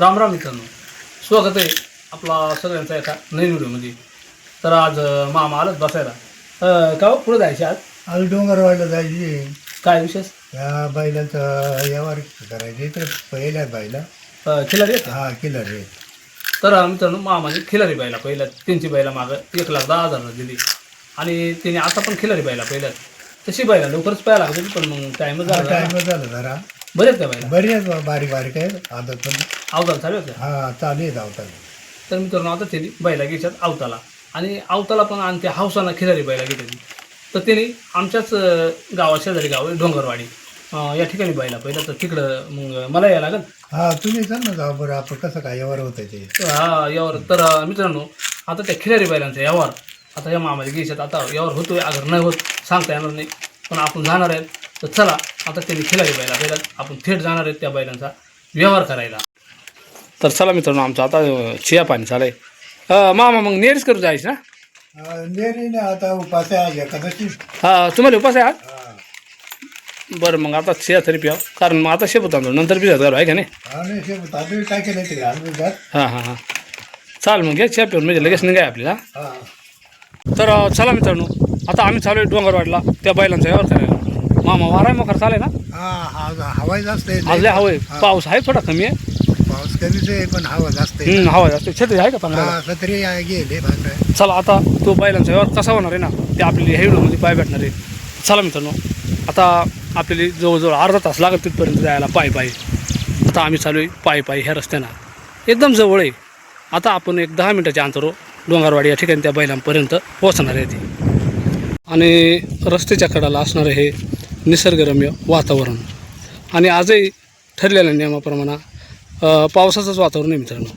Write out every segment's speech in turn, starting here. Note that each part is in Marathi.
राम राम मित्रांनो. स्वागत आहे आपला सगळ्यांचा एका नवीन व्हिडिओमध्ये. तर आज मामा आलंच बसायला. का हो, पुढे जायचे आज? आज डोंगरवाडला जायची काय विशेष? या बैलांचा यावर करायचे तर पहिल्या बायला अं, खिलारी? हा किलर रे तर मित्रांनो मामाने खिलारी बायला पहिल्या त्यांची बायला मागं एक लाख दहा हजार दिली. आणि तिने आता पण खिलारी बायला पहिल्यात तशी बायला लवकरच पाहायला लागली पण मग टाईमच झाला. टाइम झाला जरा. बरेच त्या बायला बरी आहेत बा- बारीक बारीक आहेत आदत पण. अवताल चालू आहेत का? हा चालू आहेत अवतार. तर मित्रांनो आता त्यांनी बैला घ्यायच्यात आवताला आणि आवताला पण आणि त्या हावसाना खिलारी बैला घेतली तर त्यांनी आमच्याच अं, गावा शेजारी गाव आहे डोंगरवाडी. अं, या ठिकाणी बैला पहिलं तर तिकडं मग मला यायला लागेल. हा तुम्ही सांग ना जाऊ बरं आपण कसं काय यावर होतं ते. तर हा यावर तर अं, मित्रांनो आता त्या खिलारी बैलांचा यावर आता या मामाला घ्यायच्यात आता यावर होतोय अगर नाही होत सांगता येणार नाही. पण आपण जाणार आहेत तर चला आता त्यांनी खिलारी बैला बैला आपण थेट जाणार आहेत त्या बैलांचा व्यवहार करायला. तर चला मित्रांनो आमचं आता चिया पाणी चालू आहे. मामा मग नेरीच करू जायचं ना? नेरीने आता उपास आहे हा तुम्हाला उपास आहे आज बरं मग आता चिया तरी प्या. कारण मग आता शेपत आणतो नंतर भिजत घालू आहे का नाही? हा तांदूळ केलं ते? घालून हां हां हां. चाल मग घ्या चिया पिऊन म्हणजे लगेच निघाय आपल्याला. हा. तर अं, चला मित्रांनो. आता आम्ही चालू आहे डोंगरवाडला त्या बैलांचा व्यवहार करायला मामा वाराय मकर चालेल ना? हा हा हवा जास्त आहे. हवं आहे. पाऊस आहे थोडा कमी आहे. पाऊस कमीच आहे पण हवा जास्त आहे. हम्म, हवा जास्त छत्री आहे का पंधरा हा सत्री गेले चला आता तो बैलांचा व्यवहार कसा होणार आहे ना ते आपल्याला ह्या व्हिडिओमध्ये पाय भेटणार आहे. चला मित्रांनो आता आपल्याला जवळजवळ अर्धा तास लागत तिथपर्यंत जायला पायी पायी. आता आम्ही चालू आहे पायी पायी ह्या रस्त्यानं. एकदम जवळ आहे. आता आपण एक दहा मिनिटाच्या अंतरावर डोंगरवाडी या ठिकाणी त्या बैलांपर्यंत पोहोचणार आहे ते. आणि रस्त्याच्या कडाला असणारं हे निसर्गरम्य वातावरण. आणि आजही ठरलेल्या नियमाप्रमाणे पावसाचंच वातावरण आहे मित्रांनो.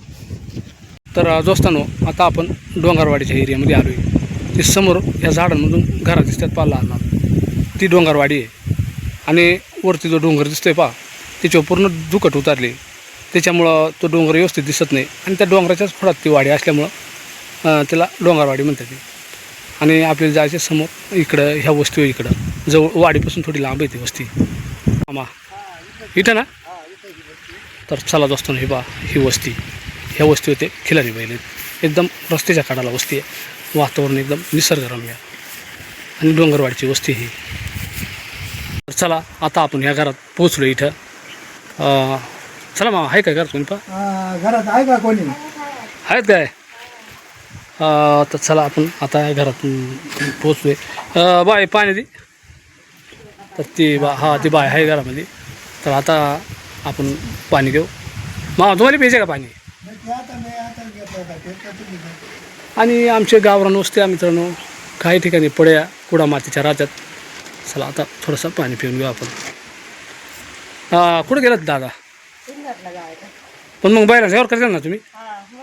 तर दोस्तांनो आता आपण डोंगरवाडीच्या एरियामध्ये आलो आहे ती समोर या झाडांमधून घरात दिसतात पाला आणणार. ती डोंगरवाडी आहे. आणि वरती जो डोंगर दिसतोय पा त्याच्यावर पूर्ण दुकट उतारली. त्याच्यामुळं तो डोंगर व्यवस्थित दिसत नाही. आणि त्या डोंगराच्याच फळात ती वाडी असल्यामुळं त्याला डोंगरवाडी म्हणतात. आणि आपल्याला जायचे समोर इकडं ह्या वस्ती इकडं. जवळ वाडीपासून थोडी लांब आहे ती वस्ती. आमा इथं ना? तर चला दोस्तांनो हे बा ही वस्ती. ह्या वस्ती होते खिलारी बैल. एकदम रस्त्याच्या काढाला वस्ती आहे. वातावरण एकदम निसर्गरम्य. आणि डोंगरवाडीची वस्ती ही. तर चला आता आपण ह्या घरात पोचलो इथं. चला मा आहे काय घरात कोणी पा घरात आहे का कोणी? आहेत काय? तर चला आपण आता घरात पोचलोय अं, बाय पाणी दे. तर ती बा हा ती बाय आहे घरामध्ये. तर आता आपण पाणी घेऊ मा तुम्हाला पाहिजे का पाणी. आणि आमचे गावरान वस्त्या मित्रांनो. काही ठिकाणी पड्या कुडा मातीच्या राज्यात चला आता थोडंसं पाणी पिऊन घेऊ आपण. हा, कुठं गेलात दादा? पण मग बाहेर यावर करताल ना तुम्ही?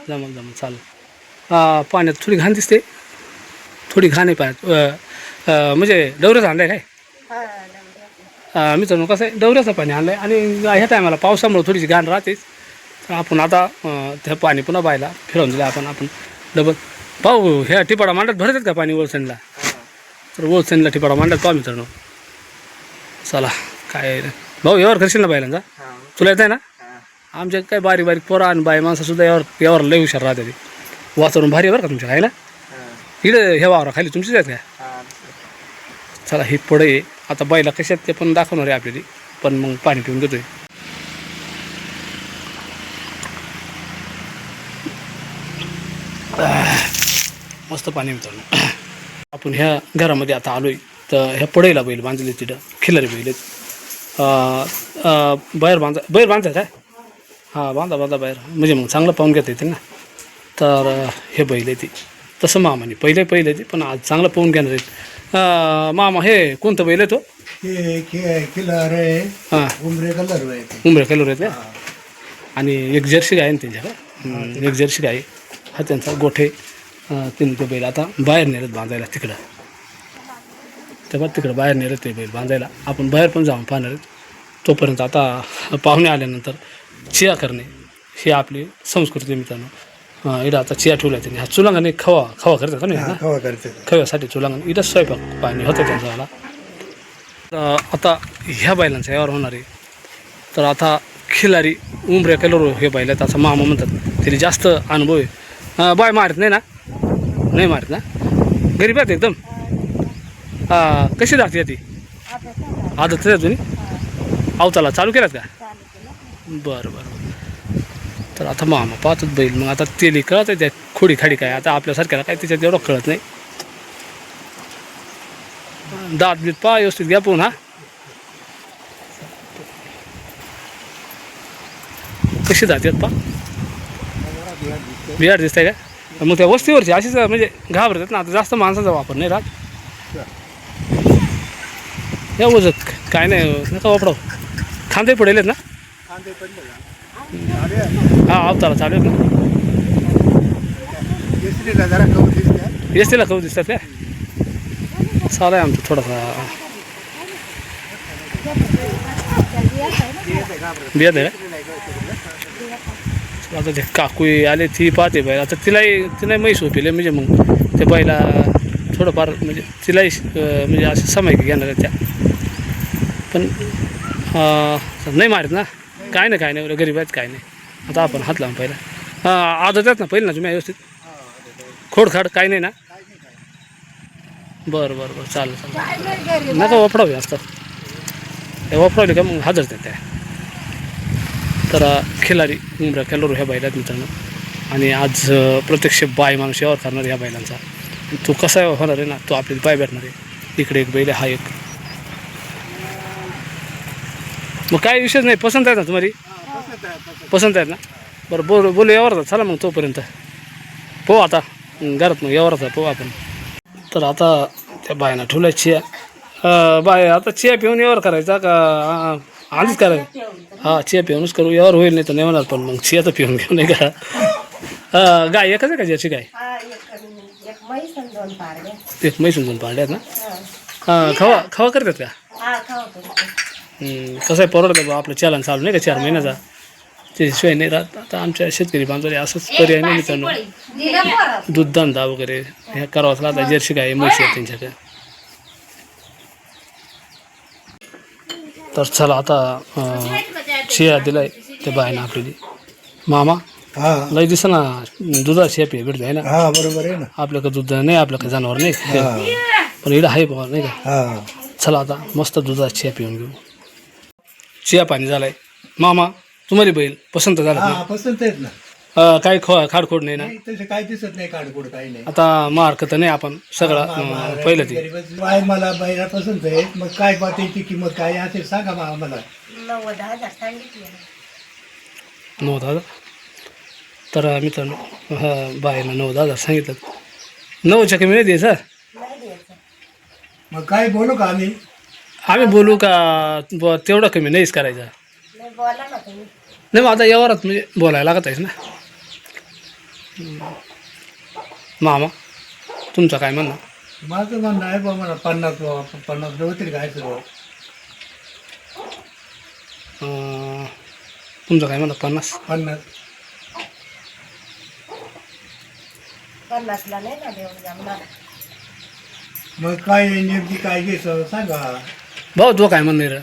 जमल जमल चालेल. पाण्यात थोडी घाण दिसते. थोडी घाण आहे पाण्यात. म्हणजे डवऱ्याचं आणलं आहे काय मित्रांनो कसं आहे डवऱ्याचं पाणी आणलं आहे आणि ह्या टायमाला पावसामुळे थोडीशी घाण राहतेच. तर आपण आता त्या पाणी पुन्हा बायला फिरवून दिलं. आपण आपण डबल पाहू ह्या टिपाडा मांडत भरतात का पाणी वळसणला तर वळसणला टिपाडा मांडत पाहा मित्रांनो. चला काय भाऊ यावर करशील ना बायलांचा? तुला येत आहे ना आमच्या काय बारीक बारीक पोरा आणि बाई माणसं सुद्धा यावर यावर लय हुशार राहते ते वातावरण भारी आहे बरं का तुमच्या आहे ना? इकडे हे वावरा खाली तुमचीच आहेत का? चला ही पुढे आहे आता बाईला कशात ते पण दाखवणार आहे आपल्याला. पण मग पाणी पिऊन घेतोय. मस्त पाणी मित्रांनो. आपण ह्या घरामध्ये आता आलोय. तर ह्या पडेला बैल बांधले तिथं. खिलारी बैल आहेत. अं, अं, बाहेर बांधा बाहेर बांधायचं आहे हां बांधा बांधा बाहेर. म्हणजे मग चांगलं पाहून घेता येते ना? तर हे बैल आहे ती. तसं मामाने पहिले पहिले ते पण आज चांगलं पाहून घेणार आहेत. मामा हे कोणतं बैल आहे तो? हां उमरे कलर उमरे आहेत का? आणि एक जर्सी गाय ना त्यांच्याकडे हम्म, एक जर्सी गाय. आहे. हा त्यांचा गोठे तीन ते बैल. आता बाहेर नेलेत बांधायला तिकडं. तेव्हा तिकडं बाहेर नेलं ते बैल बांधायला. आपण बाहेर पण जाऊन पाहणार आहेत. तोपर्यंत आता पाहुणे आल्यानंतर चिया करणे ही आपली संस्कृती मित्रांनो. इथं आता चिया ठेवला त्यांनी हा चुलांगाने खवा खवा करतात का नाही हा, खवा करते ते. खव्यासाठी चुलांगण इथंच स्वयंपाक पाणी होतं त्यांचं मला तर आता ह्या बैलांचा यावर होणार आहे तर आता खिलारी उमऱ्या कलर हे बैल आहेत असं मामा म्हणतात तरी जास्त अनुभव आहे बाय मारत नाही ना नाही मारत ना गरीब आहेत एकदम हा कशी राहते ती आदत आहे तुम्ही अवताला चालू केल्यात का बरं बरं तर आता मामा पाहतात बैल. मग आता तेली कळत आहे त्या खोडी खाडी काय. आता आपल्यासारख्याला काय त्याच्यात एवढं कळत नाही. दात बीत पा व्यवस्थित घ्या पोहून हा कशी जातात पा बिहार दिसतंय का? मग त्या वस्तीवरची अशीच म्हणजे घाबरतात ना आता जास्त माणसाचा वापर नाही राहत. या वजत काय नाही नका वापराव. खांदे पडेल ना? हा अवताला चालू दिसत्या. एस टीला करू दिसतात काय चालू आहे आमचं थोडासा. बियात आहे आता ते काकू आले ती पाहते बाई आता तिलाही तिलाही म्हैस होतील म्हणजे मग ते बाईला थोडंफार म्हणजे तिलाही म्हणजे असं समय घेणार आहे त्या. पण नाही मारत ना? काय नाही काय नाही एवढं गरीब आहेत काय नाही. आता आपण हात लावून पहिला. हां आदत आहेत ना पहिलं ना तुम्ही व्यवस्थित? खोडखाड काय नाही ना? बरं बरं बरं चालेल चालेल. नका वापरावे असतात हे वापरावले का मग हजर त्या. तर खिलाडी खिलारी उमऱ्या कॅलोर ह्या बैलात मित्रांनो. आणि आज प्रत्यक्ष बाय माणूस यावर करणार ह्या बैलांचा. तो कसा होणार आहे ना तो आपल्याला पाय भेटणार आहे. इकडे एक बैल आहे, हा एक. मग काय विषयच नाही. पसंत आहे ना तुम्हाला पसंत आहेत ना? बरं बोल बोलू यावर चला मग तोपर्यंत. पोहू आता. घरात मग यावरच पोहू आपण. तर आता त्या बायना ठेवल्या चिया. बाय आता चिया पिऊन यावर करायचा का? आधीच करायचं हा चिया पिऊनच करू. यावर होईल नाही तर नाही होणार पण मग चिया तर पिऊन घेऊ नाही का? गाय एकच आहे का ज्याची गाय? हा एक मैसून दोन पांड्यात ना? हा. खवा खवा करतात का? कसं आहे परवडतं बा आपलं चालन चालू नाही का चार महिन्याचा? त्याशिवाय नाही राहत. आता आमच्या शेतकरी बांधवले असंच पर्याय नाही मित्रांनो. दूध धंदा वगैरे हे करावाच लागतं. जर्सी गाय म्हशी आहेत त्यांच्याकडे. तर चला आता शिया दिलाय ते बायनं आपल्याला. मामा हा. लय दिसना दुधा शिया पिया भेटते आहे ना? हा बरोबर आहे ना. आपल्याकडे दूध नाही आपल्याकडे जनावर नाही. हा. पण इकडं आहे बाबा नाही का? हा. चला आता मस्त दुधात चिया पिऊन घेऊ. चिया पाणी झालाय. मामा तुम्हाला बैल पसंत झाला हा पसंत आहेत ना. अं, काही खो खाडखोड नाही ना? नाही तसं काय दिसत नाही काडकोड काही नाही. आता मार्क तर नाही आपण सगळं अं, पहिलं ते. बाय मला बायला पसंत आहे. मग काय बा त्याची किंमत काय असेल सांगा मग आम्हाला. नव्वद हजार सांगितले. नव्वद हजार? तर मित्रांनो हा बायनं नव्वद हजार सांगितलं. नव्वदच्या कमी नाही द्यायचं नाही द्यायचं. मग काय बोलू का आम्ही? आम्ही बोलू का? ब तेवढं कमी नाहीच करायचं. नाही बोला ना तुम्ही नाही मग आता यावरच म्हणजे बोलायला लागत आहेस ना. हम्म. मामा तुमचं काय म्हणणं? माझं म्हणणं आहे बा मला पन्नास पन्नास होतील काय सर्व अं, तुमचं काय म्हणणं? पन्नास? पन्नास. पन्नासला नाही ना देऊन जमणार मग काय नेमकी काय घ्यायचं सांगा. भाऊ तो काय म्हणणे रे?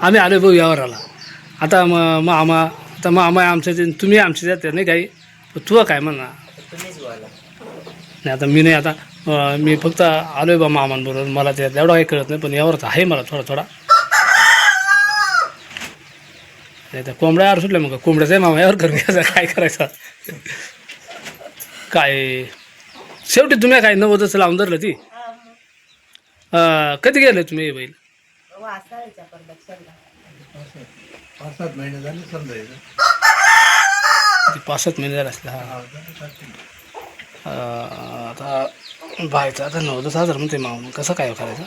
आम्ही आलो भाऊ यावर आला आता मग मामा आता मामा आहे आमच्या ते- तुम्ही आमच्या जाते नाही काही. तू काय म्हणा नाही आता मी नाही आता मी फक्त आलो आहे बा मामांबरोबर. मला त्यात एवढा काही कळत नाही पण यावर आहे मला थोडा थोडा. नाही तर कोंबड्या आर सुटल्या मग. कोंबड्याचा आहे मामा यावर करून घ्यायचा काय करायचं? काय? शेवटी तुम्ही काय नव्वदच लावून धरलं ती? हा कधी गेले तुम्ही हे बैल? पाच सात महिने झाले समजायचं किती पाच सात महिने झाले असले हा. अं, आता बायचं आता नव्वदच हजार म्हणते मामा कसं काय करायचं?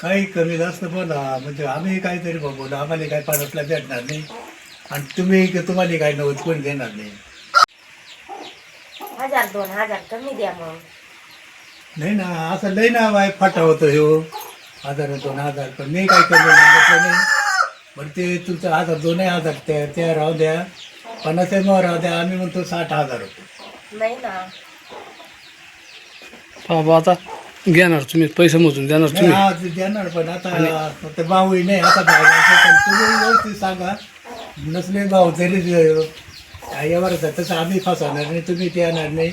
काही कमी जास्त बोला म्हणजे आम्ही काहीतरी बघू आम्हाला काय पन्नासला भेटणार नाही. आणि तुम्ही तुम्हाला काय नव्वद कोणी देणार नाही. हजार दोन हजार कमी द्या मग. नाही ना असं लय ना बाय फाटा होतो ह्यो. हजार दोन हजार पण मी काय मागितलं नाही. बरं ते तुमचं हजार दोनही हजार त्या त्या राहू द्या. पन्नास मग राहू द्या. आम्ही म्हणतो साठ हजार होतो नाही ना. बाबा आता घेणार तुम्ही पैसे मोजून देणार नाही तुम्ही. हा ते देणार पण आता ते भाऊही नाही. आता भाऊ पण तुम्ही व्यवस्थित सांगा. नसले भाऊ तरी यावर तसं आम्ही फसवणार नाही तुम्ही ते येणार नाही.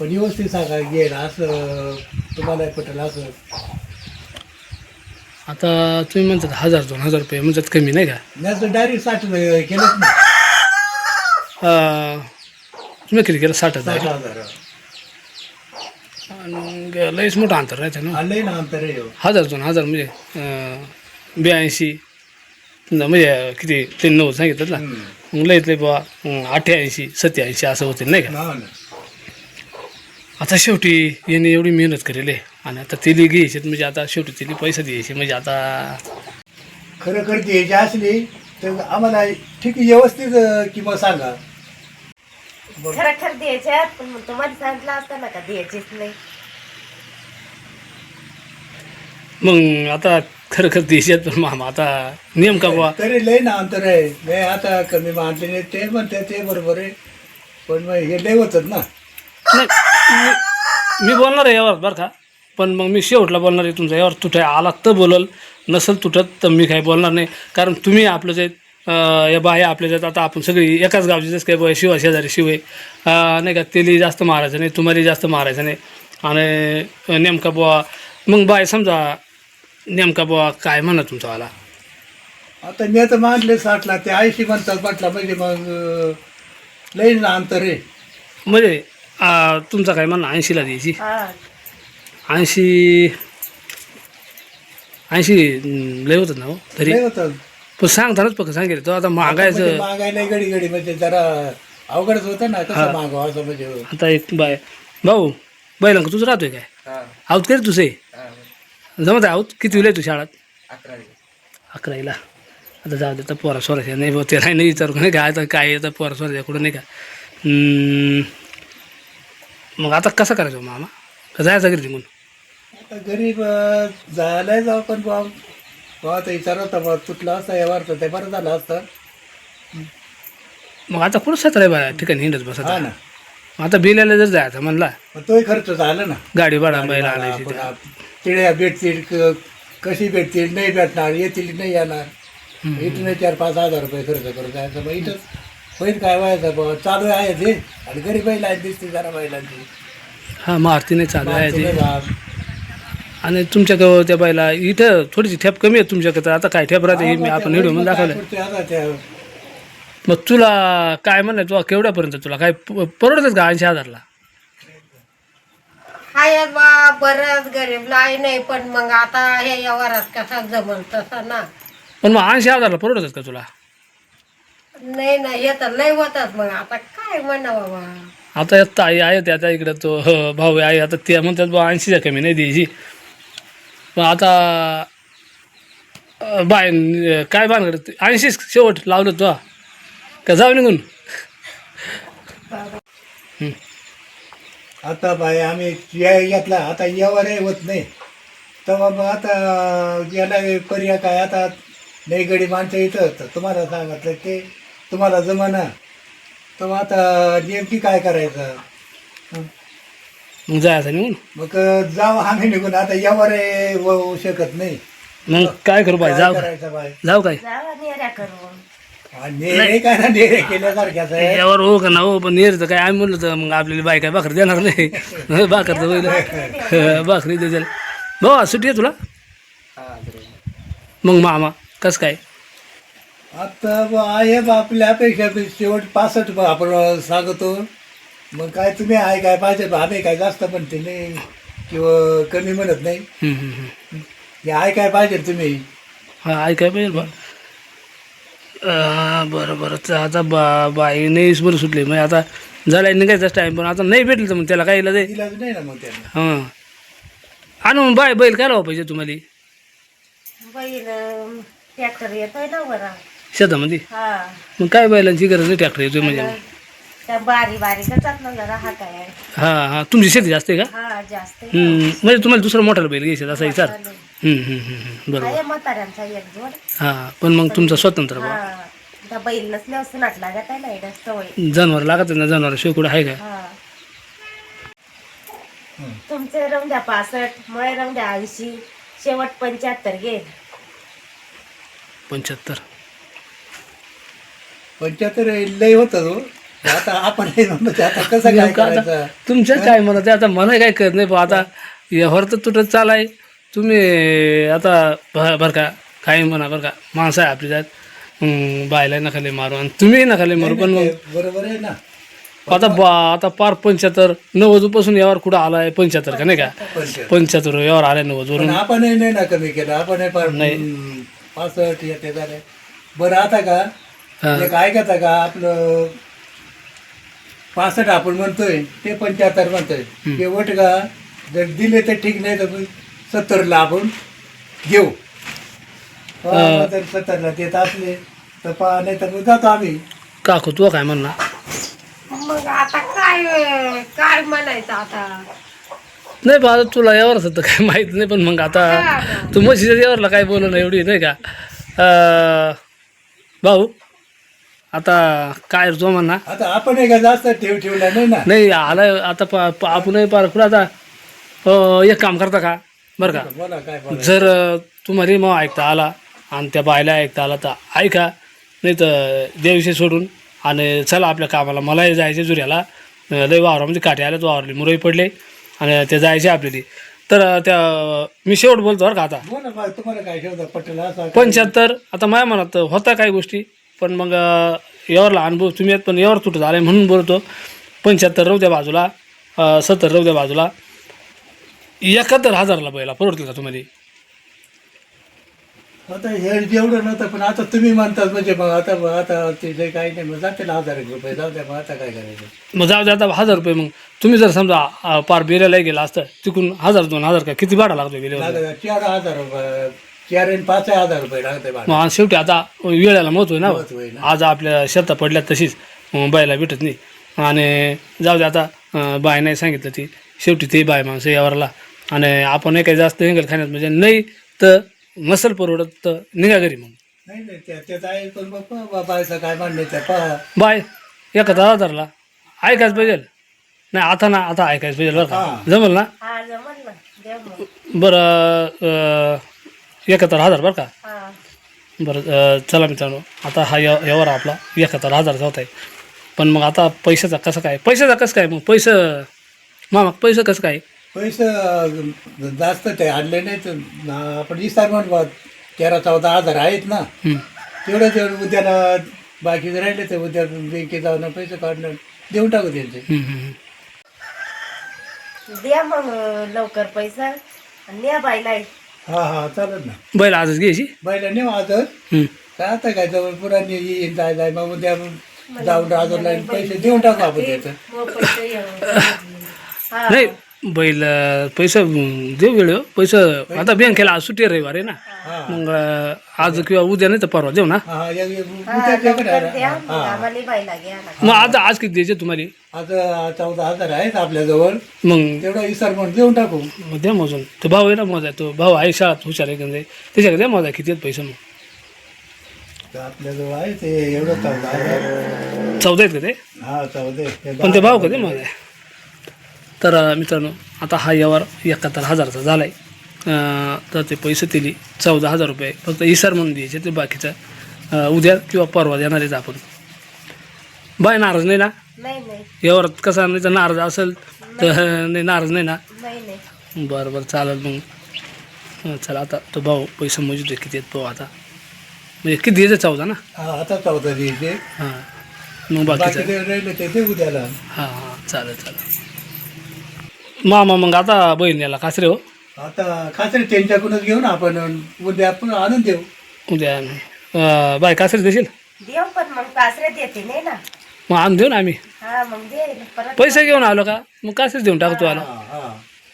पण व्यवस्थित सांगा घेईल असं तुम्हाला पटेल असं. आता तुम्ही म्हणतात हजार दोन हजार रुपये म्हणतात कमी नाही का? नाही तर डायरेक्ट साठ केलंच नाही? अं, तुम्ही किती केलं? साठ हजार? साठ हजार आणि लईच मोठं अंतर राहते ना. आलंय ना अंतर आहे हो. हजार दोन हजार म्हणजे अं, ब्याऐंशी समजा म्हणजे किती ते नव्वद सांगितलं ना. हम्म. मग लईत लई बाबा अठ्ठ्याऐंशी सत्याऐंशी असं होते नाही का? हो ना. आता शेवटी याने एवढी मेहनत करेल. आहे. आणि आता तिली घ्यायची म्हणजे आता शेवटी तिला पैसे द्यायचे म्हणजे आता खरं खरं द्यायची असली तर आम्हाला ठीक व्यवस्थित किंमत सांगा. खरं खरं द्यायच्यात पण मग तुम्हाला सांगितलं असतं ना का द्यायचीच नाही? मग आता खरं खरं द्यायचे पण मामा आता नेमका बुवा तरी लय ना अंतर आहे. नाही आता कमी मानले नाही ते म्हणते ते बरोबर आहे. पण मग हे लय होतात ना. नाही मी- मी बोलणार आहे यावर बरं का? पण मग मी शेवटला बोलणार आहे तुमचा यावर तुटे आला तर बोलल नसेल तुटत तर मी काही बोलणार नाही. कारण तुम्ही आपलं जे या बाया आपल्या ज्यात आता आपण सगळी एकाच गावची जसं काय बुवा शिवा शेजारी शिवे नाही का तेली जास्त मारायचं नाही तुम्हाला जास्त मारायचं नाही. आणि नेमका बुवा मग बाय समजा नेमका बुवा काय म्हणा तुमचावाला आता मी तर मानले साठला ते ऐंशी म्हणतात म्हटलं म्हणजे मग लय ना अंतर आहे. म्हणजे तुमचा काय म्हणणं? ऐंशीला द्यायची. ऐंशी ऐंशी लय होतं ना हो तरी. पण सांगतानाच फक्त सांगेल तो आता म्हणजे महागायचं मागायला घडी घडी म्हणजे जरा अवघडच होतं ना कसं मागावं असं म्हणजे. आता एक बाय भाऊ बैलांक तुझं राहतोय काय? आऊत करी तुझे जमत आहे आऊत किती विलय तू शाळात? अकराईला आता जाऊ दे तर पोरा सोराच्या नाही भाऊ त्याला नाही विचारू का? नाही का? आता काय येतं पोरा सोराच्या कुठं नाही का? मग आता कसं करायचं हो मामा? का जायचं घरी निघून. आता गरीब जायला जाऊ पण बा बा आता विचार होता बा तुटला असता या वाटतं ते बरं झालं असतं. मग आता कुठं सतरा बा ठिकाणी हिंडत बसत हा ना. आता बिल्याला जर जायचं म्हणला मग तोही खर्च झाला ना. गाडी भाडा बैल आणायची पुन्हा चिड्या भेटतील क- कशी भेटतील नाही भेटणार येतील नाही येणार. इथून चार पाच हजार रुपये खर्च करून जायचं मग इथं पहिलं काय व्हायचं चालू आहे ते आणि गरीब बैला दिसते जरा बैलांची हा मारती नाही चालू आहे ते. आणि तुमच्याकडं त्या बायला इथं थोडीशी ठेप कमी आहे तुमच्याकडं. आता काय ठेप राहते हे मी आपण व्हिडिओमध्ये दाखवलं मग तुला काय म्हणलं तुला केवढ्यापर्यंत तुला? काय प- परवडतात का ऐंशी हजारला? हाय बा बरंच गरीब लाई नाही पण मग आता हे व्यवहारात कसा जमल तसा ना. पण मग ऐंशी हजारला परवडतात का तुला? नाही ना हे तर लय होतात मग. आता काय म्हणा बाबा? आता या ताई आहे त्याच्या इकडं तो ह, भाऊ आहे. आता ते म्हणतात बा ऐंशीच्या कमी नाही द्यायची. पण आता अं, बाय अं, काय भानगड? ऐंशीच शेवट लावलं तो. का जाऊ निघून? आता बाय आम्ही या यातला आता यावर होत नाही. तेव्हा मग आता याला पर्याय काय? आता नाही गडी माणसं येतं तर तुम्हाला सांगितलं ते. तुम्हाला जमाना. तेव्हा आता नेमकी काय करायचं? हं. मग जायचं निघून मग जाऊ आम्ही निघून. आता यावर होऊ शकत नाही. मग काय करू बाय काय जाऊ करायचं बाय जाऊ काय? जावा नेऱ्या करून. आणि नेरे काय ना नेरे केल्यासारख्याच आहे यावर हो का ना हो पण नेरचं काय? आम्ही म्हणलं तर मग आपल्याला बाय काय भाकरी देणार नाही. भाकर तर होईल. भाकरी देतील. भाऊ सुट्टी आहे तुला? मग मामा कसं काय? आता ब- आहे बा आपल्या अपेक्षा बी शेवट पासष्ट बा आपण सांगतो. मग काय तुम्ही आहे काय पाहिजे बा आम्ही काय जास्त म्हणते नाही किंवा कमी म्हणत नाही. हे आहे काय पाहिजे तुम्ही? हा ऐकाय पाहिजे बा बरं बरं. तर आता बा बाई नाहीच बरं सुटली. म्हणजे आता झाला निघायचाच टाईम पण आता नाही भेटलं तर मग त्याला काय इलाज आहे? इलाज नाही ना मग त्यांना हां. आणू मग बाय बैल काय लावा पाहिजे तुम्हाला? बैल ट्रॅक्टर येतोय ना बरा शेतामध्ये? हा. मग काय बैलांची गरज नाही ट्रॅक्टर येतोय म्हणजे? त्या बारी बारीकच ना जरा हा हां हां. तुमची शेती जास्त आहे का? हा जास्त आहे. हम्म, म्हणजे तुम्हाला दुसरा मोठा बैल घ्यायचा असा विचार? हम्म, हम्म, हम्म, हम्म, बरोबर. आहे म्हाताऱ्यांचा एक जोड. हां पण मग तुमचा स्वतंत्र बा. हा त्या बैल नसल्यावर सुनाट लागत आहे ना सवय जनावर लागत ना जनावर शेकडं आहे का हा. तुमचे राहून द्या पासष्ट मळे राहून द्या ऐंशी शेवट पंच्याहत्तर घे. पंच्याहत्तर. पंच्याहत्तर लय होतं तो आता आपण हे आता कसं काय नेमकं आता करायचं? तुमचं काय म्हणत आता मला काय कळत नाही पण आता यावर तर तुटत चालाय. तुम्ही आता बरं का काही म्हणा बरं का माणसं आहे आपली जात. बायला नखाले मारू आणि तुम्ही नखाले मारू. पण मग बरोबर आहे ना. आता बा आता पार पंच्याहत्तर नव्वदपासून यावर कुठं आलाय? पंच्याहत्तर का नाही का? पंच्याहत्तर. यावर आलाय नव्वद वरून आपणही नाही ना कमी केलं. आपण पासष्ट बरं आता का. एक ऐकता का आपलं पासष्ट आपण म्हणतोय ते पंच्याहत्तर म्हणतोय. ते वट का जर दिले तर ठीक नाही तर मग सत्तरला आपण घेऊ. जर सत्तरला देत असले तर पहा नाही तर मग जातो आम्ही. काकू तू काय म्हणणार मग आता काय काय म्हणायचं आता? नाही बा आता तुला यावरच होतं काय माहीत नाही पण मग आता तू म्हशीच्या यावरला काय बोलू ना एवढी नाही का? अं, भाऊ आता काय तो म्हणा. आता आपण हे का जास्त ठेव ठेवला नाही ना? नाही आलाय आता पा पा- आपणही पार कुठं आता अं, एक काम करता का? बरं का? बोला काय बोला जर तुम्हाला मग ऐकता आला आणि त्या बायला ऐकता आला तर ऐका. नाही तर देवशी सोडून आणि चला आपल्या कामाला. मलाही जायचे जुऱ्याला अं, लय वावरामध्ये काटे आले तो वावरली मुरई पडले आणि ते जायचे आपल्याला. तर अं, त्या मी शेवट बोलतो बरं का आता. बोला बा, तुम्हाला काय ठेवता? पटेल असं पंच्याहत्तर आता माझ्या मनात होता काही गोष्टी. पण मग यावरला अनुभव तुम्ही आहेत पण यावर तुटत आलाय म्हणून बोलतो. पंच्याहत्तर राहू द्या बाजूला सत्तर राहू द्या बाजूला. एकाहत्तर हजारला पहिला परवडतील का तुम्हाला? आता हे जेवढं नव्हतं पण आता तुम्ही म्हणतात म्हणजे मग आता आता ते जे काही नाही मग जाते ना हजार एक रुपये जाऊ द्या मग आता काय करायचं? मग जाऊ द्या आता हजार रुपये मग. तुम्ही जर समजा अं, पार बेऱ्याला गेला असतं तिकून हजार दोन हजार का किती भाडा लागतो गेल्यावर लागत चार हजार रुपये चार आणि पाच हजार रुपये लागते भाडं. मग शेवटी आता वेळेला महत्त्व आहे ना महत्त्व आहे ना. आज आपल्या शेतात पडल्यात तशीच बायला भेटत नाही. आणि जाऊ द्या आता अं, बाय नाही सांगितलं ती. शेवटी ते बाय माणसं यावरला आणि आपण काही जास्त हिंगल खाण्यात म्हणजे नाही तर नसल परवडत तर निघा घरी मग. नाही नाही त्या- त्याचं आहे पण मग पहा बाबाचं काय मान्यता पहा. बाय एखादा हजारला ऐकायच पाहिजे. नाही आता ना आता ऐकायच पाहिजे बरं का. हा. जमल ना? हा जमल ना. देव मग. बरं अं, एकाहत्तर हजार बरं का? हा. बरं चला मित्रांनो आता हा या यावर आपला एकाहत्तर हजारचा होत आहे. पण मग आता पैशाचा कसं काय? पैशाचा कसं काय मग? पैसं मामा पैसे कसं काय? पैसे अं, जास्त ते आणले नाही तर ना- आपण विस्तार म्हणतो तेरा चौदा हजार आहेत ना. हं. तेवढं तेवढं उद्याला बाकी राहिले तर उद्या बँकेत जाऊन पैसे काढणं देऊन टाकू त्यांचे. हं, हं, हं. द्या मग लवकर पैसा. आणि बाईला हा हा चालत ना बैल आजच घ्यायची बैला नेऊ आजच हं. काय आता काय जवळ पुराणी येईन जाय जाय मग उद्या जाऊन राजूला पैसे देऊन टाकू आपण त्याचं. हा नाही बैल पैसे देऊ वेळ पैसे आता बँकेला आज सुट्टी रविवार आहे ना. मग आज किंवा उद्या नाही तर परवा देऊ ना. मग आता आज किती द्यायचे तुम्हाला? आता चौदा हजार आहेत आपल्याजवळ. मग तेवढा इसार म्हणून देऊन टाकू. मग द्या मोजून. तो भाऊ आहे ना मोजा तो भाऊ आहे शाळात हुशार आहे म्हणजे त्याच्याकडे द्या मोजा किती आहेत पैसे मग. आपल्याजवळ आहे ते एवढं चौदा हजार. चौदा आहेत का ते? हा चौदा पण ते भाव कधी मग आहे तर मित्रांनो आता हा यावर एकाहत्तर हजारचा झाला आहे तर ते पैसे दिली चौदा हजार रुपये. फक्त इसार म्हणून द्यायचे ते बाकीचं उद्या किंवा परवा देणार आहेत आपण. बाय नाराज नाही ना? नाही नाही. यावर कसा नाही तर नाराज असेल तर नाही. नाराज नाही ना? नाही नाही. बरं बरं चालेल मग. चला आता तो भाऊ पैसे मोजू दे किती आहेत भाऊ आता. म्हणजे किती द्यायचं? चौदा ना? हा आता चौदा द्यायचे. हां. मग बाकीचं. बाकी ते राहिले ते ते उद्याला हां हां चालेल चालेल. मामा मग आता बहीण याला कासरे हो. आता खात्री त्यांच्याकडूनच घेऊन आपण. उद्या आपण आणून देऊ. उद्या अं, बाय कासरे देशील? देव पण मग कासऱ्यात येते नाही ना. मग आणून देऊ ना आम्ही. हा मग दे परत पैसे घेऊन आलो का? मग कासरेच देऊन टाकतो आला. हा हा.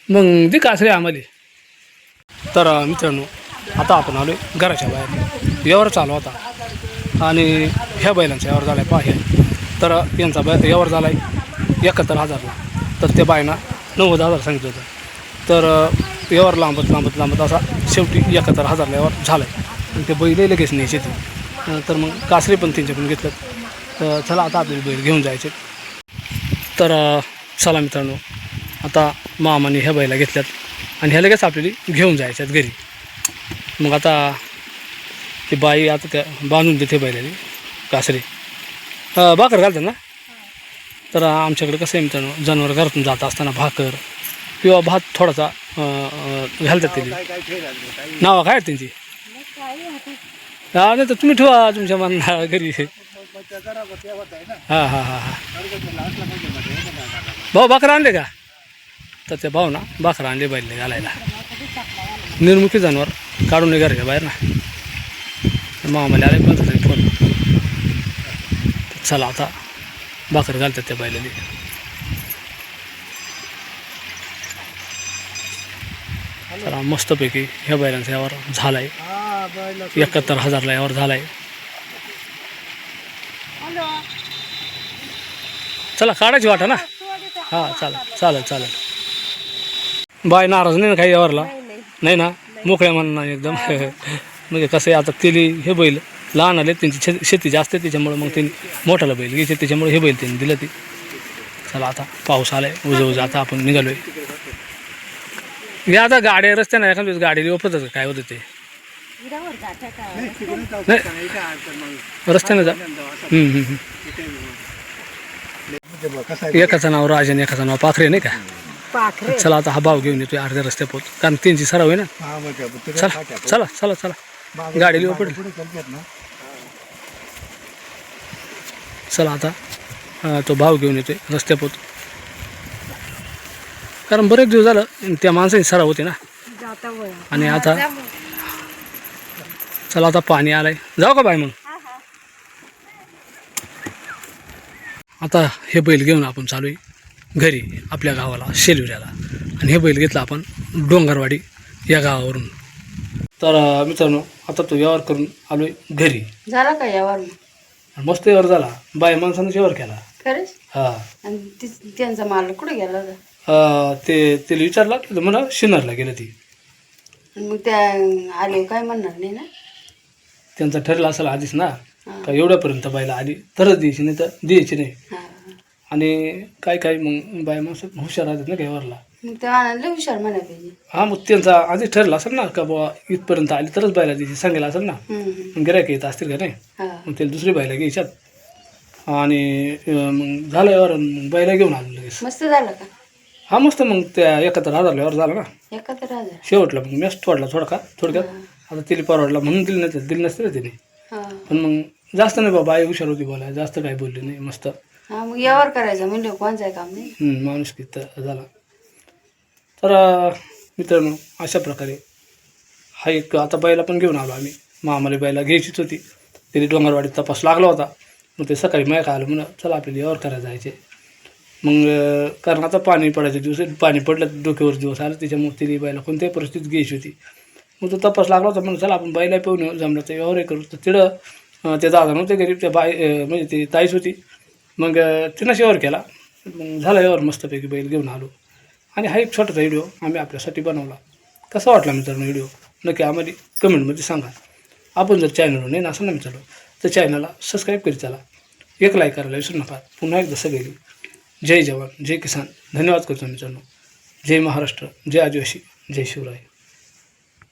मग दे कासरे आम्हाला. तर अं, मित्रांनो आता आपण आलो घराच्या बाहेर. यावर चालू होता. आणि ह्या बैलांचा यावर झाला आहे पहा हे. तर यांचा बै यावर झाला आहे एकाहत्तर हजारला. तर त्या बायना नव्वद हजार सांगितलं होतं. तर व्यवहार लांबत लांबत लांबत असा शेवटी एकाहत्तर हजार व्यवहार झाला आहे आणि ते बैल लगेच न्यायचे ते. तर मग कासरे पण त्यांच्याकडून घेतलं तर चला आता आपले बैल घेऊन जायचे. तर चला मित्रांनो आता मामाने ह्या बैला घेतल्यात. आणि ह्या लगेच आपल्याला घेऊन जायच्यात घरी. मग आता ती बाई आता त्या बांधून देते बैलाने कासरी. बाकर घालतात ना? तर आमच्याकडे कसं आहे मित्रांनो जनावर घरातून जात असताना भाकर किंवा भात थोडासा घालतात त्यांनी नावं काय आहेत त्यांची? हा नाही तर तुम्ही ठेवा तुमच्या मना घरी. हां हां हां हां. भाऊ भाकर आणले का? तर ते भाऊ ना भाकर आणले बैलले घालायला. निर्मुखी जनावर काढून निघार घ्या बाहेर ना. मामाला आले पण फोन. चला आता. भाकर घालतात त्या बैलाने. चला मस्तपैकी ह्या बैलांचा यावर झालाय. एकाहत्तर हजारला यावर झालाय. चला काढायची वाटा ना? हां चालेल चालेल चालेल. बाय नाराज नाही ना काही यावरला? नाही ना? मोकळ्या म्हणून एकदम. म्हणजे कसं आहे आता तिली हे बैल. लहान आले त्यांची शे शेती जास्त आहे त्याच्यामुळं मग त्यांनी मोठाला बैल घ्यायचे त्याच्यामुळे हे बैल त्यांनी दिलं ते. चला आता पाऊस आलाय उजं उजं आता आपण निघालोय. हे आता गाड्या रस्त्याने एखाद्या वेळेस गाडी ओपतच काय होतं ते? नाही. रस्त्याने जा. एकाचं नाव राज आणि एकाचं नाव पाखरे नाही का? चला आता हा भाव घेऊन येतोय अर्ध्या रस्त्या पोत कारण त्यांची सराव आहे ना. चला चला चला चला. गाडी लिहू पडेल चला आता तो भाव घेऊन येतोय रस्त्यापोत. कारण बरेच दिवस झालं त्या माणसाची सराव होते ना. आणि आता चला आता पाणी आलंय. जाऊ का बाय मग? आता हे बैल घेऊन आपण चालू आहे. घरी आपल्या गावाला शेलविऱ्याला. आणि हे बैल घेतला आपण डोंगरवाडी या गावावरून. तर मित्रांनो आता तो व्यवहार करून आलो आहे घरी. झाला का आणि मस्त व्यवहार झाला. बाय माणसानं व्यवहार केला. खरंच? हां. आणि ती- त्यांचा माल कुठे गेला होता? अं, ते तिला विचारला तर म्हणा शिन्नरला गेलं ती. आणि मग त्या आले काय म्हणणार नाही ना? त्यांचं ठरलं असेल आधीच ना. हा. का एवढ्यापर्यंत बायला आली तरच द्यायची नाही तर द्यायची नाही. हा. आणि काय काय मग बाय माणसं हुशार राहतात ना व्यवहारला मग त्या हुशार पाहिजे. हा मग त्यांचा आधीच ठरलं असेल ना का बाबा इथपर्यंत आली तरच बायला द्यायची सांगायला असेल ना. हम्म, गिरायक येत असतील का नाही? हा. मग त्याला दुसरी बायला घ्यायच्यात. आणि अं, मग झालं यावर मग बायला घेऊन आलो लगेच. मस्त झालं का? हा मस्त मग त्या एकाहत्तर हजार यावर झाला ना. एकाहत्तर हजार. शेवटला मग मेस थोडला थोडका थोडक्यात. आता तिला परवडला म्हणून दिली नाही दिली नसते ना तिने. हा. पण मग जास्त नाही बाबा आई हुशार होती बोलाय जास्त काय बोलली नाही मस्त. हा मग यावर करायचं म्हणजे कोणचं आहे काम नाही? हम्म, माणूस किती झाला. तर मित्रांनो अशा प्रकारे हा एक आता बैला पण घेऊन आलो आम्ही. महामारी बैला घ्यायचीच होती. तिथे डोंगरवाडीत तपास लागला होता. मग ते सकाळी मायका आलं म्हणून चला आपल्याला यावर करायला जायचे मग कारण आता पाणी पडायचे दिवस पाणी पडलं डोक्यावर दिवस आलं त्याच्यामुळे तिने बैला कोणत्याही परिस्थितीत घ्यायची होती. मग तो तपास लागला होता म्हणून चला आपण बैला पिऊन येऊ. जमलं तर व्यवहारही करू. तर तिथं ते दादा नव्हते गरीब त्या बाई म्हणजे ती ताईच होती. मग तिनं व्यवहार केला. मग झाला व्यवहार मस्तपैकी बैल घेऊन आलो. आणि हा एक छोटासा व्हिडिओ आम्ही आपल्यासाठी बनवला. कसा वाटला मित्रांनो व्हिडिओ नक्की आम्हाला कमेंटमध्ये सांगा. आपण जर चॅनलवर नाही असं ना मित्रांनो तर चॅनलला सबस्क्राईब करीत चला. एक लाईक करायला विसरू नका. पुन्हा एकदा सगळी जय जवान जय किसान. धन्यवाद करतो मित्रांनो. जय महाराष्ट्र जय आदिवासी जय शिवराय.